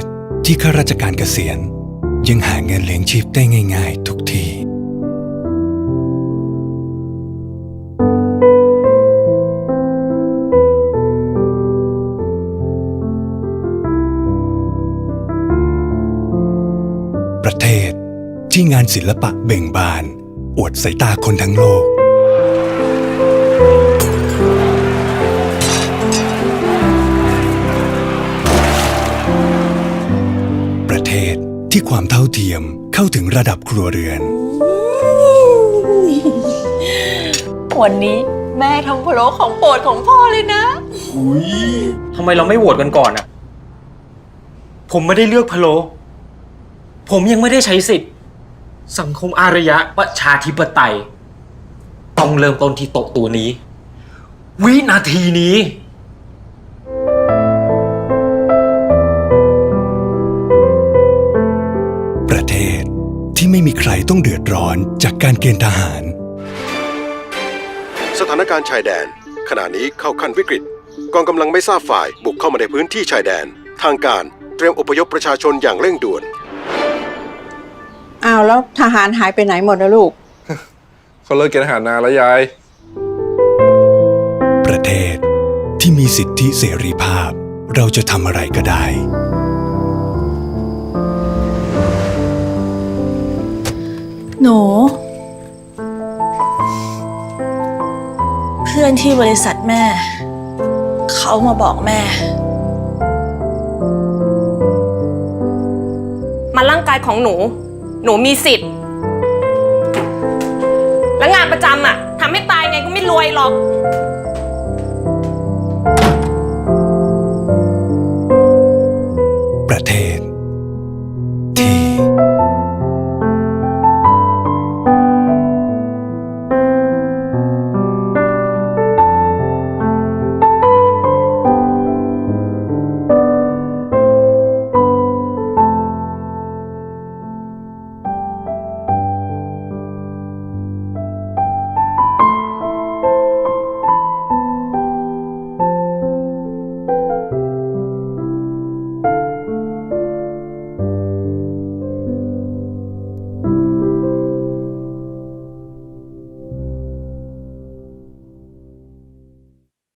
ศ ที่ข้าราชการเกษียณ ยังหาเงินเลี้ยงชีพได้ง่าย ๆ ทุกที ประเทศที่งานศิลปะเบ่งบาน อวดสายตาคนทั้งโลก ที่ความเท่าเทียมเข้าถึงระดับครัวเรือน วันนี้แม่ทำพะโล้ของโปรดของพ่อเลยนะ ทำไมเราไม่โหวตกันก่อนอะผมไม่ได้เลือกพะโล ผมยังไม่ได้ใช้สิทธิ์ สังคมอารยะประชาธิปไตย ต้องเริ่มต้นที่โต๊ะตัวนี้ วินาทีนี้ ประเทศที่ไม่มีใครต้องเดือดร้อนจากการเกณฑ์ทหาร สถานการณ์ชายแดน ขณะนี้เข้าขั้นวิกฤต กองกำลังไม่ทราบฝ่ายบุกเข้ามาในพื้นที่ชายแดน ทางการเตรียมอพยพประชาชนอย่างเร่งด่วน อ้าวแล้วทหารหายไปไหนหมดนะลูก เขาเลิกเกณฑ์ทหารนานแล้วยาย ประเทศที่มีสิทธิเสรีภาพ เราจะทำอะไรก็ได้ หนู เพื่อนที่บริษัทแม่ เขามาบอกแม่ มันร่างกายของหนู หนูมีสิทธิ์ และงานประจำอะทำให้ตายไงก็ไม่รวยหรอก ประเทศ